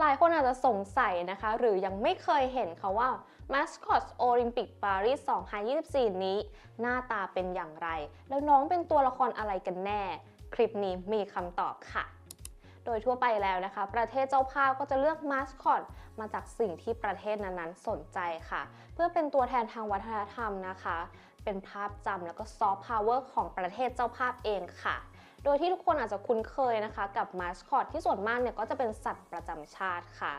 หลายคนอาจจะสงสัยนะคะ หรือยังไม่เคยเห็นค่ะว่า Mascot Olympic Paris 2024 นี้ หน้าตาเป็นอย่างไร แล้วน้องเป็นตัวละครอะไรกันแน่ คลิปนี้มีคำตอบค่ะ โดยทั่วไปแล้วนะคะ ประเทศเจ้าภาพก็จะเลือกมาสคอตมาจากสิ่งที่ประเทศนั้นๆ สนใจค่ะ เพื่อเป็นตัวแทนทางวัฒนธรรมนะคะ เป็นภาพจำแล้วก็ซอฟต์พาวเวอร์ของประเทศเจ้าภาพเองค่ะ โดยที่ทุกคนอาจจะคุ้นเคยนะคะ กับมาสคอตที่ส่วนมากเนี่ยก็จะเป็นสัตว์ประจำชาติค่ะ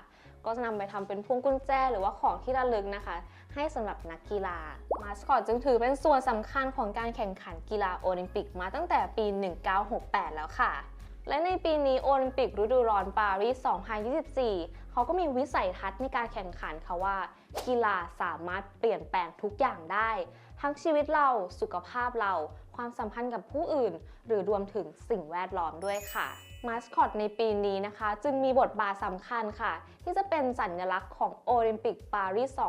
ก็จะนำไปทำเป็นพวงกุญแจหรือว่าของที่ระลึกนะคะ ให้สำหรับนักกีฬามาสคอตจึงถือเป็นส่วนสำคัญของการแข่งขันกีฬาโอลิมปิกมาตั้งแต่ปี 1968 แล้วค่ะและในปีนี้โอลิมปิกฤดูร้อนปารีส 2024 เขาก็มีวิสัยทัศน์ในการแข่งขันค่ะว่า กีฬาสามารถเปลี่ยนแปลงทุกอย่างได้ ทั้งชีวิตเราสุขภาพเรา ความสัมพันธ์กับผู้อื่น หรือรวมถึงสิ่งแวดล้อมด้วยค่ะมาสคอตในปีนี้นะคะ จึงมีบทบาทสำคัญค่ะ ที่จะเป็นสัญลักษณ์ของโอลิมปิกปารีส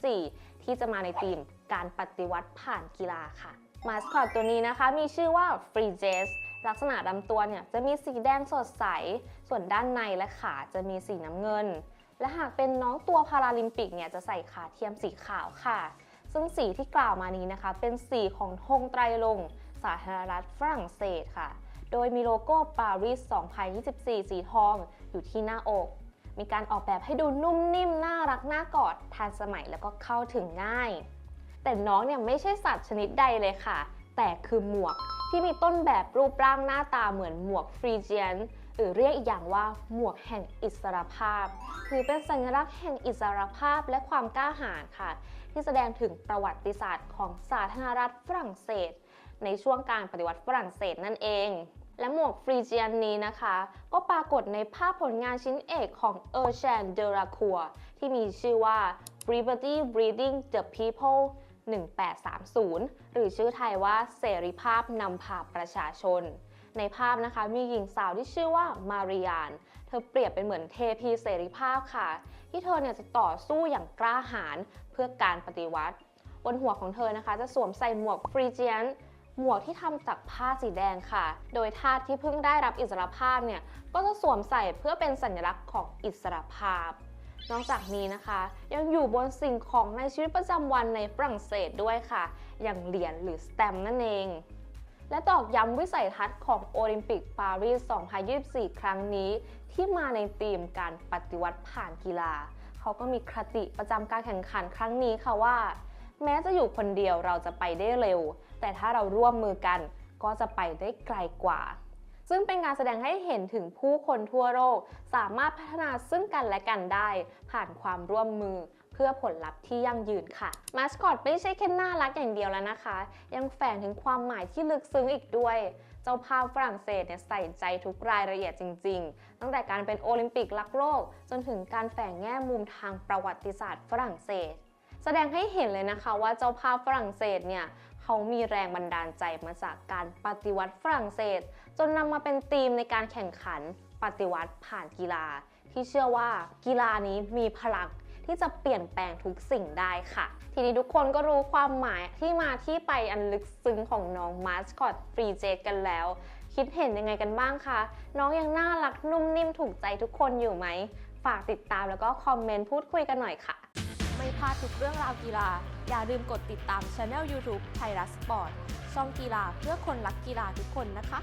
2024 ที่จะมาในธีมการปฏิวัติผ่านกีฬาค่ะมาสคอตตัวนี้นะคะมีชื่อว่า Free Jazz ลักษณะลำตัวเนี่ยจะมีสีแดงสดใส ส่วนด้านในและขาจะมีสีน้ำเงิน และหากเป็นน้องตัวพาราลิมปิกเนี่ยจะใส่ขาเทียมสีขาวค่ะ ซึ่งสีที่กล่าวมานี้นะคะ เป็นสีของธงไตรรงสาธารณรัฐฝรั่งเศสค่ะ โดยมีโลโก้ปารีส 2024 สีทองอยู่ที่หน้าอก มีการออกแบบให้ดูนุ่มนิ่มน่ารักน่ากอดทันสมัยแล้วก็เข้าถึงง่าย แต่น้องเนี่ยไม่ใช่สัตว์ชนิดใดเลยค่ะ แต่คือหมวกที่มีต้นแบบรูปร่างหน้าตาเหมือนหมวกฟรีเจียน หรือเรียกอีกอย่างว่าหมวกแห่งอิสรภาพ ถือเป็นสัญลักษณ์แห่งอิสรภาพและความกล้าหาญค่ะ ที่แสดงถึงประวัติศาสตร์ของสาธารณรัฐฝรั่งเศส ในช่วงการปฏิวัติฝรั่งเศสนั่นเอง และหมวกฟรีเจียนนี้นะคะ ก็ปรากฏในภาพผลงานชิ้นเอกของเออร์แชนเดลาคัวที่มีชื่อว่า Liberty Breeding the People 1830 หรือชื่อไทยว่าเสรีภาพนำพาประชาชน ในภาพนะคะมีหญิงสาวที่ชื่อว่ามาริยาน เธอเปรียบเป็นเหมือนเทพีเสรีภาพค่ะ ที่เธอเนี่ยจะต่อสู้อย่างกล้าหาญเพื่อการปฏิวัติ บนหัวของเธอนะคะ จะสวมใส่หมวกฟรีเจียนหมวกที่ทำจากผ้าสีแดงค่ะ โดยทาสที่เพิ่งได้รับอิสรภาพเนี่ยก็จะสวมใส่เพื่อเป็นสัญลักษณ์ของอิสรภาพ นอกจากนี้นะคะ ยังอยู่บนสิ่งของในชีวิตประจำวันในฝรั่งเศสด้วยค่ะ อย่างเหรียญหรือสแตมป์นั่นเอง และตอกย้ำวิสัยทัศน์ของโอลิมปิกปารีส 2024 ครั้งนี้ ที่มาในธีมการปฏิวัติผ่านกีฬา เขาก็มีคติประจำการแข่งขันครั้งนี้ค่ะว่า แม้จะอยู่คนเดียวเราจะไปได้เร็ว แต่ถ้าเราร่วมมือกันก็จะไปได้ไกลกว่า ซึ่งเป็นการแสดงให้เห็นถึงผู้คนทั่วโลก สามารถพัฒนาซึ่งกันและกันได้ ผ่านความร่วมมือ เพื่อผลลัพธ์ที่ยั่งยืนค่ะมาสคอตไม่ใช่แค่น่ารักอย่างเดียวแล้วนะคะ ยังแฝงถึงความหมายที่ลึกซึ้งอีกด้วย เจ้าภาพฝรั่งเศสเนี่ยใส่ใจทุกรายละเอียดจริง ๆ ตั้งแต่การเป็นโอลิมปิกลักโลก จนถึงการแฝงแง่มุมทางประวัติศาสตร์ฝรั่งเศส แสดงให้เห็นเลยนะคะว่าเจ้าภาพฝรั่งเศสเนี่ยเขามีแรงบันดาลใจมาจากการปฏิวัติฝรั่งเศส จนนำมาเป็นธีมในการแข่งขันปฏิวัติผ่านกีฬา ที่เชื่อว่ากีฬานี้มีพลัง ที่จะเปลี่ยนแปลงทุกสิ่งได้ค่ะ ทีนี้ทุกคนก็รู้ความหมายที่มาที่ไปอันลึกซึ้งของน้องมาสคอตฟรีเจกันแล้ว คิดเห็นยังไงกันบ้างคะ น้องยังน่ารักนุ่มนิ่มถูกใจทุกคนอยู่ไหม ฝากติดตามแล้วก็คอมเมนต์พูดคุยกันหน่อยค่ะ ไม่พลาดทุกเรื่องราวกีฬา อย่าลืมกดติดตามช anel YouTube ไทยรัฐสปอร์ตช่องกีฬาเพื่อคนรักกีฬาทุกคนนะคะ